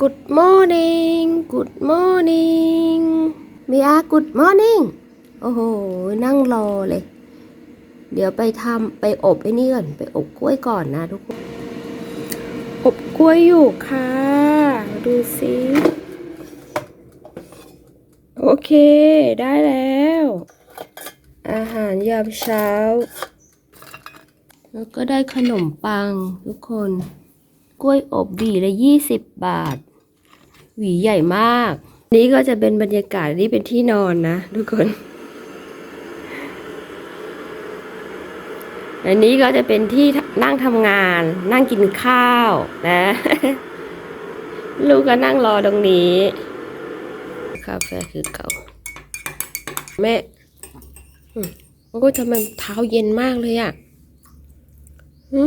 Good morning Good morning มีอา Good morning โอ้โห นั่งรอเลย เดี๋ยวไปทำไปอบไอ้นี่ก่อน ไปอบกล้วยก่อนนะทุกคน อบกล้วยอยู่ค่ะ ดูสิโอเค ได้แล้ว อาหารยามเช้า แล้วก็ได้ขนมปังทุกคน กล้วยอบหวีละยี่สิบบาท หวีใหญ่มาก นี้ก็จะเป็นบรรยากาศนี่เป็นที่นอนนะทุกคน อันนี้ก็จะเป็นที่นั่งทำงาน นั่งกินข้าวนะ ลูกก็นั่งรอตรงนี้กาแฟคือเก่า แม่อืมโอ้ยทำไมเท้าเย็นมากเลยอะ่ะหึ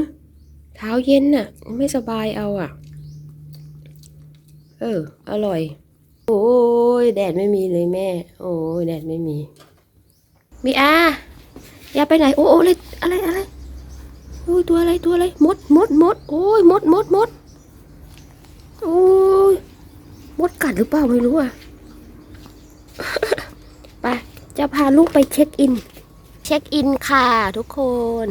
เท้าเย็นน่ะ ไม่สบายเอาอะ เออ อร่อย โอ้ยแดดไม่มีเลยแม่ โอ้ยแดดไม่มี มีอาอย่าไปไหน โอ้โอ้อะไรอะไรอะไรโอ้ยตัวอะไรตัวอะไรมดมดมดโอ้ยมดมดมดโอ้ยมดกัดหรือเปล่าไม่รู้อะไปจะพาลูกไปเช็คอิน เช็คอินค่ะทุกคน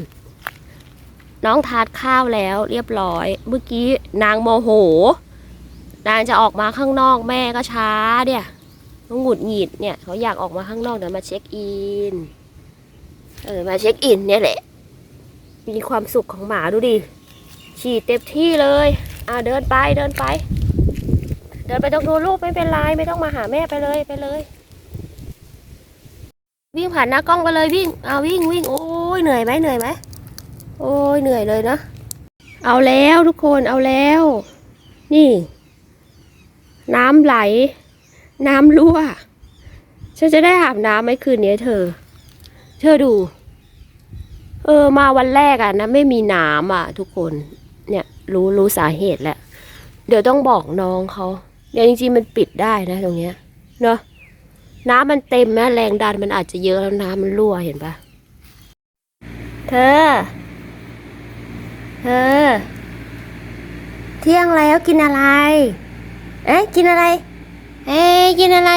น้องทานข้าวแล้วเรียบร้อย เมื่อกี้นางโมโห นางจะออกมาข้างนอกแม่ก็ช้าเนี่ยต้องหงุดหงิดเนี่ยเขาอยากออกมาข้างนอกเดี๋ยวมาเช็คอิน เออมาเช็คอินเนี่ยแหละ มีความสุขของหมาดูดิ ฉี่เต็มที่เลยอ่าเดินไปเดินไป เดินไปต้องดูลูกไม่เป็นไรไม่ต้องมาหาแม่ไปเลยไปเลย วิ่งผ่านหน้ากล้องไปเลยวิ่งเอาวิ่งวิ่งโอ้ยเหนื่อยไหมเหนื่อยไหม โอ้ยเหนื่อยเลยนะ เอาแล้วทุกคนเอาแล้ว นี่ น้ำไหล น้ำรั่วฉันจะได้อาบน้ำไหมคืนนี้เธอ เธอดู เออ มาวันแรกอะนะ ไม่มีน้ำอะทุกคน เนี่ย รู้รู้สาเหตุแล้ว เดี๋ยวต้องบอกน้องเขาเดี๋ยวจริงๆมันปิดได้นะ ตรงเนี้ย เนาะน้ำมันเต็มนะแรงดันมันอาจจะเยอะแล้วน้ำมันรั่วเห็นปะเธอ เธอ เที่ยงแล้วกินอะไร เอ๊ะกินอะไร เอ๊ะกินอะไร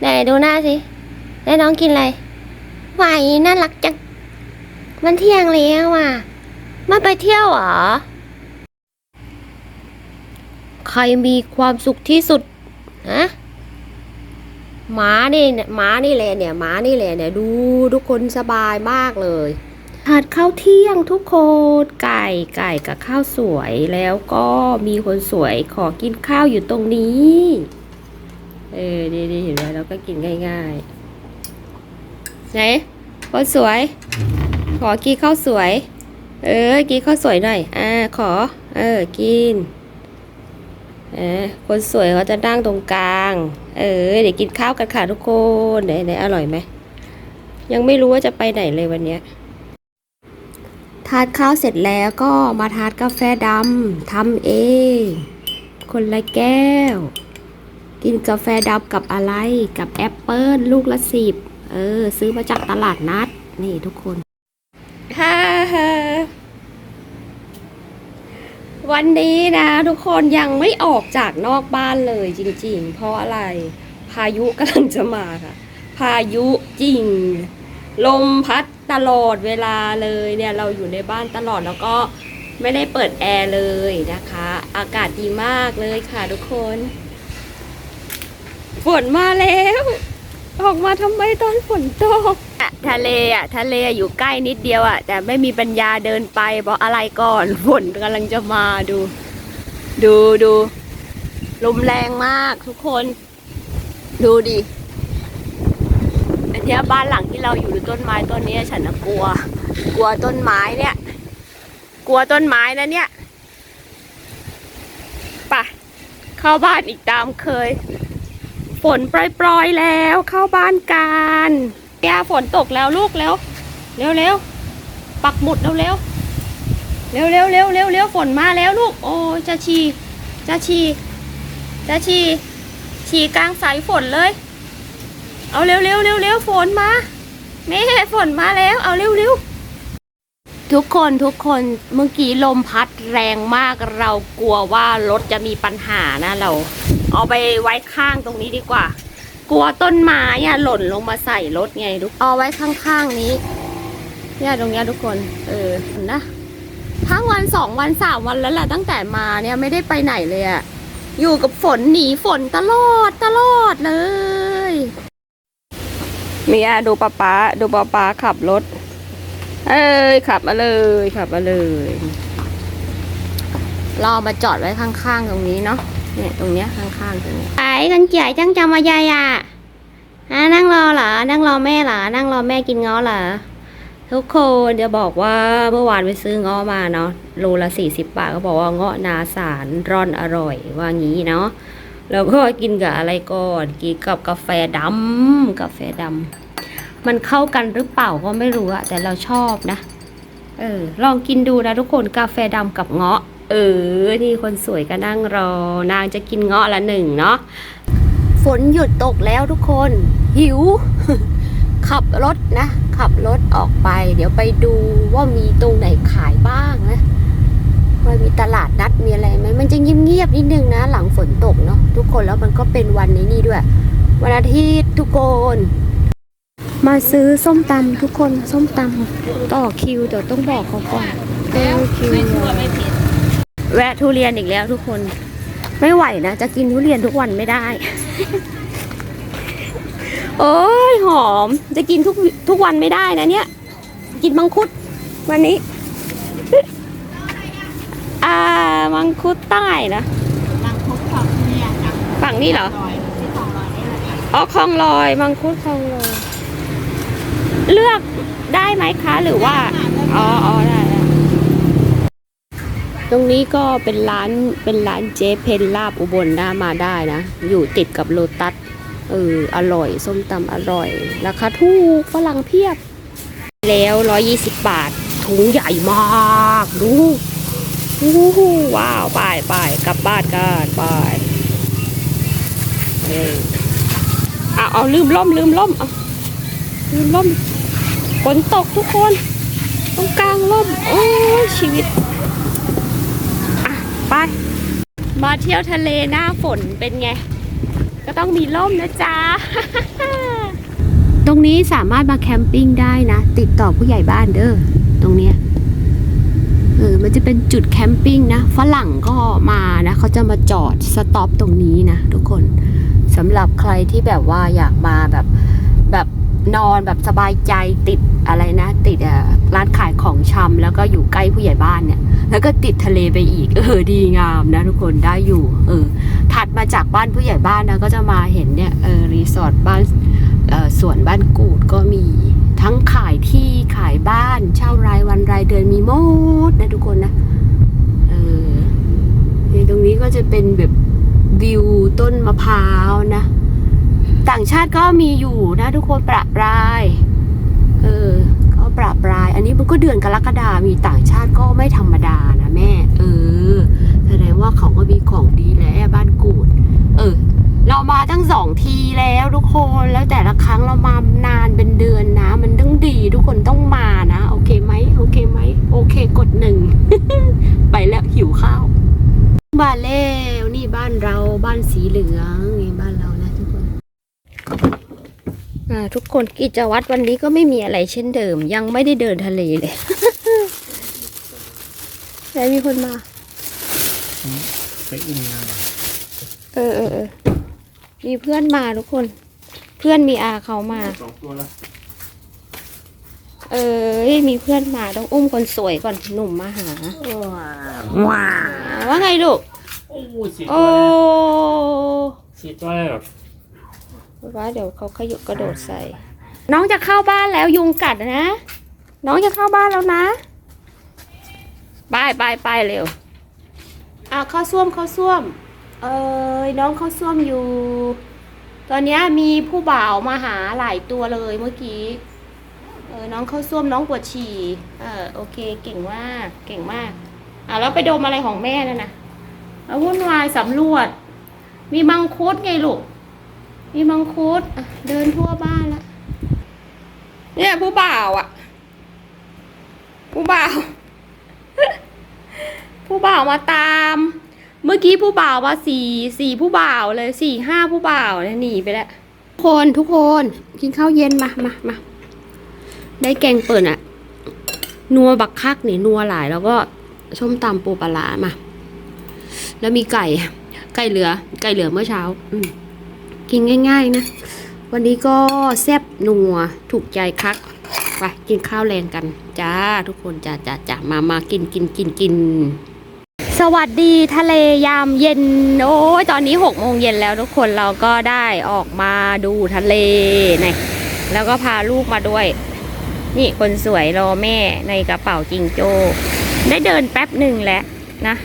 ไหนดูหน้าสิแล้วน้องกินอะไรไหวน่ารักจัง มันเที่ยงแล้วอะมาไปเที่ยวเหรอ ใครมีความสุขที่สุดฮะหมานี่หมานี่แหละเนี่ยหมานี่แหละเนี่ยดูทุกคนสบายมากเลย ทานข้าวเที่ยงทุกคนไก่ไก่กับข้าวสวยแล้วก็มีคนสวยขอกินข้าวอยู่ตรงนี้ เออดีๆเห็นไหมเราก็กินง่ายๆไหนคนสวย ขอกินข้าวสวย เออกินข้าวสวยหน่อยอ่าขอ เออกินเออคนสวยเขาจะนั่งตรงกลาง เออเดี๋ยวกินข้าวกันค่ะทุกคนไหนไหนอร่อยไหมยังไม่รู้ว่าจะไปไหนเลยวันเนี้ย ทานข้าวเสร็จแล้วก็มาทานกาแฟดำทำเอง คนละแก้ว กินกาแฟดำกับอะไรกับแอปเปิลลูกละสิบเออ ซื้อมาจากตลาดนัด นี่ทุกคนฮ่าฮ่าวันนี้นะทุกคนยังไม่ออกจากนอกบ้านเลยจริงๆ เพราะอะไร พายุกำลังจะมาค่ะ พายุจริง ลมพัด ตลอดเวลาเลยเนี่ยเราอยู่ในบ้านตลอดแล้วก็ไม่ได้เปิดแอร์เลยนะคะ อากาศดีมากเลยค่ะทุกคนฝนมาแล้วออกมาทำไมตอนฝนตกอะทะเลอะทะเลอยู่ใกล้นิดเดียวอะแต่ไม่มีปัญญาเดินไปบอกอะไรก่อนฝนกำลังจะมาดู ดูดูลมแรงมากทุกคน ดูดิ เนี้ยบ้านหลังที่เราอยู่ต้นไม้ต้นนี้ฉันนะกลัว กลัวต้นไม้เนี่ย กลัวต้นไม้นะเนี่ยไปเข้าบ้านอีกตามเคย ฝนปล่อยๆแล้วเข้าบ้านกันแกฝนตกแล้วลูกแล้วเร็วเร็วปักหมุดเร็วเร็วเร็วเร็วเร็วเร็วเร็วฝนมาแล้วลูก โอ้จะฉีจะฉีจะฉี่ฉี่กลางสายฝนเลย เอาเร็วเร็วเร็วเร็วฝนมาแม่ฝนมาแล้ว เอาเร็วเร็วทุกคนทุกคนเมื่อกี้ลมพัดแรงมากเรากลัวว่ารถจะมีปัญหานะเรา เอาไปไว้ข้างตรงนี้ดีกว่า กลัวต้นไม้อะหล่นลงมาใส่รถไงทุกเอาไว้ข้างๆนี้เนี่ยตรงเนี้ยทุกคน เออนะทั้งวันสองวันสามวันแล้วแหละตั้งแต่มาเนี่ยไม่ได้ไปไหนเลยอะอยู่กับฝนหนีฝนตลอดตลอดเลย เมียดูป้าป๊าดูป้าป๊าขับรถ เอ้ยขับมาเลยขับมาเลยเราเอมาจอดไว้ข้างๆตรงนี้เนาะเนี่ยตรงเนี้ยข้างๆตรงนี้ไอ้กันเจียจังจำมายายอะอะนั่งรอเหรอนั่งรอแม่เหรอนั่งรอแม่กินง้อเหรอทุกคนจะบอกว่าเมื่อวานไปซื้อง้อมาเนาะโลละสี่สิบบาทก็บอกว่าเงาะนาสารร่อนอร่อยว่างี้เนาะ แล้วก็กินกับอะไรก่อนกินกับกาแฟดำกาแฟดำมันเข้ากันหรือเปล่าก็ไม่รู้อะแต่เราชอบนะ เออ ลองกินดูนะทุกคนกาแฟดำกับเงาะ เออ นี่คนสวยก็นั่งรอนางจะกินเงาะละหนึ่งเนาะฝนหยุดตกแล้วทุกคน หิว ขับรถนะ ขับรถออกไป เดี๋ยวไปดูว่ามีตรงไหนขายบ้างนะ ว่ามีตลาดนัดมีอะไรไหมมันจะเงียบๆนิดนึงนะ หลังฝนตกเนาะทุกคนแล้วมันก็เป็นวันนี้นี่ด้วย วันอาทิตย์ทุกคน มาซื้อส้มตำทุกคนส้มตำต่อคิวเดี๋ยวต้องบอกเขาก่อนแล้วคิวแวะทุเรียนอีกแล้วทุกคน ไม่ไหวนะจะกินทุเรียนทุกวันไม่ได้ โอ้ยหอม จะกินทุกทุกวันไม่ได้นะเนี่ย กินมังคุดวันนี้ มังคุดใต้นะบางคุกของเนี่ยจากฝั่งนี้เหรอลอยที่ของลอยนี่แหละค่ะอ๋อคลองลอย มังคุดคลองลอย เลือกได้ไหมคะ หรือว่า อ๋ออ๋อได้ได้ตรงนี้ก็เป็นร้านเป็นร้านเจ๊เพนลาบอุบลนะมาได้นะ อยู่ติดกับโลตัสเอออร่อย ส้มตำอร่อย ราคาถูกฝรั่งเพียบ แล้วร้อยี่สิบบาทถุงใหญ่มาก ดูโอ้โหว้าวไปไปกลับบ้านกันไปเออเอาเอาลืมล่มลืมล่มเอาลืมล่มฝนตกทุกคนตรงกลางล่มโอ้ยชีวิตอะไปมาเที่ยวทะเลหน้าฝนเป็นไง ก็ต้องมีร่มนะจ๊ะ ตรงนี้สามารถมาแคมปิ้งได้นะ ติดต่อผู้ใหญ่บ้านเด้อตรงเนี้ย ออมันจะเป็นจุดแคมปิ้งนะฝรั่งก็มานะเขาจะมาจอดสต็อปตรงนี้นะทุกคนสำหรับใครที่แบบว่าอยากมาแบบแบบนอนแบบสบายใจติดอะไรนะ ติดอะร้านขายของชำแล้วก็อยู่ใกล้ผู้ใหญ่บ้านเนี่ย แล้วก็ติดทะเลไปอีก เออดีงามนะทุกคนได้อยู่ เออ ถัดมาจากบ้านผู้ใหญ่บ้านนะก็จะมาเห็นเนี่ยเออรีสอร์ทบ้านออสวนบ้านกูดก็มี ทั้งขายที่ขายบ้านเช่ารายวันรายเดือนมีหมดนะทุกคนนะเออนี่ตรงนี้ก็จะเป็นแบบวิวต้นมะพร้าวนะ ต่างชาติก็มีอยู่นะทุกคนประปรายเออก็ประปราย อันนี้มันก็เดือนกรกฎามีต่างชาติก็ไม่ธรรมดานะแม่ เออแสดงว่าเขาก็มีของดีแล้วบ้านกูด เออ เรามาตั้งสองทีแล้วทุกคนแล้วแต่ละครั้งเรามานานเป็นเดือนนะ เคกดหนึ่ง ไปแล้วหิวข้าว บ้านแล้วนี่บ้านเราบ้านสีเหลืองนี่บ้านเรานะทุกคนอ่าทุกคนกิจวัตรวันนี้ก็ไม่มีอะไรเช่นเดิม ยังไม่ได้เดินทะเลเลยแล้วมีคนมาไปอุ้มงานเออเออเออมีเพื่อนมาทุกคน เพื่อนมีอาเขามาสองตัวแล้ว เออมีเพื่อนมาต้องอุ้มคนสวยก่อนหนุ่มมาหา ว้าว่าไงลูก โอ้สี่โอ้ตัวสี่ตัวเลยเหรอว่าเดี๋ยวเขาขยุกกระโดดใส่ น้องจะเข้าบ้านแล้วยุงกัดนะ น้องจะเข้าบ้านแล้วนะ ไปไปไปเร็วอะเข้าส้วมเข้าส้วม เอ้ยน้องเข้าส้วมอยู่ ตอนเนี้ยมีผู้บ่าวมาหาหลายตัวเลยเมื่อกี้ เออน้องเข้าส้วมน้องปวดฉี่เออโอเคเก่งมากเก่งมากอะแล้วไปดมอะไรของแม่นั่นนะแล้ววุ่นวายสำรวจ มีมังคุดไงลูกมีมังคุดเดินทั่วบ้านแล้วเนี่ยผู้บ่าวอะ ผู้บ่าว ผู้บ่าวมาตาม เมื่อกี้ผู้บ่าวมาสี่สี่ผู้บ่าวเลยสี่ห้าผู้บ่าวเนี่ยหนีไปแล้วทุกคนทุกคนกินข้าวเย็นมามามา ได้แกงเปิดอะนัวบักคักนี่นัวหลาย แล้วก็ส้มตำปูปลามา แล้วมีไก่ ไก่เหลือ ไก่เหลือเมื่อเช้า กินง่าย ๆ นะ วันนี้ก็แซ่บนัวถูกใจคักไปกินข้าวแรงกันจ้าทุกคนจ้าจ้าจ้ามามากินกินกินกินสวัสดีทะเลยามเย็น โอ้ยตอนนี้หกโมงเย็นแล้วทุกคนเราก็ได้ออกมาดูทะเลนะแล้วก็พาลูกมาด้วย นี่คนสวยรอแม่ในกระเป๋าจิงโจ้ได้เดินแป๊บหนึ่งแล้วนะ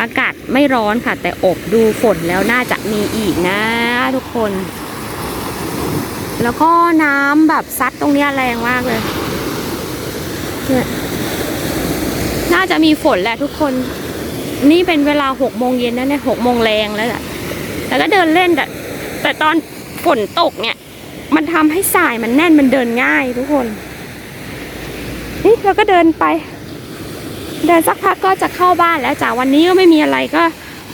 อากาศไม่ร้อนค่ะ แต่อบดูฝนแล้วน่าจะมีอีกนะทุกคน แล้วก็น้ำแบบซัดตรงเนี้ยแรงมากเลยเนี่ยน่าจะมีฝนแหละทุกคน นี่เป็นเวลาหกโมงเย็นนะเนี่ยหกโมงแรงแล้วอะแล้วก็เดินเล่นแต่แต่ตอนฝนตกเนี่ย มันทำให้สายมันแน่นมันเดินง่ายทุกคน นี่เราก็เดินไป เดินสักพักก็จะเข้าบ้านแล้วจ้ะวันนี้ก็ไม่มีอะไรก็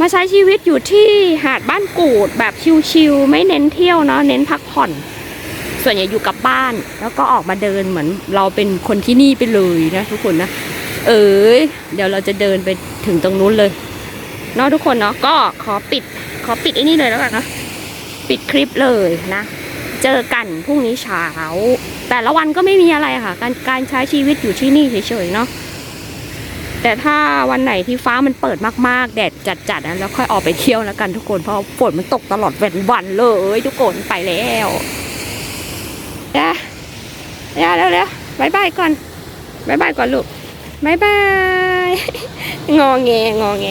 มาใช้ชีวิตอยู่ที่หาดบ้านกูดแบบชิลๆไม่เน้นเที่ยวเนาะเน้นพักผ่อน ส่วนใหญ่อยู่กับบ้าน แล้วก็ออกมาเดินเหมือนเราเป็นคนที่นี่ไปเลยนะทุกคนนะเอ๋ยเดี๋ยวเราจะเดินไปถึงตรงนู้นเลยเนาะทุกคนเนาะก็ขอปิดขอปิดไอ้นี่เลยแล้วกันนะปิดคลิปเลยนะ เจอกันพรุ่งนี้เช้า แต่ละวันก็ไม่มีอะไรค่ะ การการใช้ชีวิตอยู่ที่นี่เฉยๆเนาะแต่ถ้าวันไหนที่ฟ้ามันเปิดมากๆ แดดจัดๆนะแล้วค่อยออกไปเที่ยวแล้วกันทุกคนเพราะฝนมันตกตลอดวันเลย ทุกคนไปแล้วเดี๋ยวเดี๋ยวเร็วๆบายบายก่อนบายบายก่อนลูกบายบายงอแงงอแง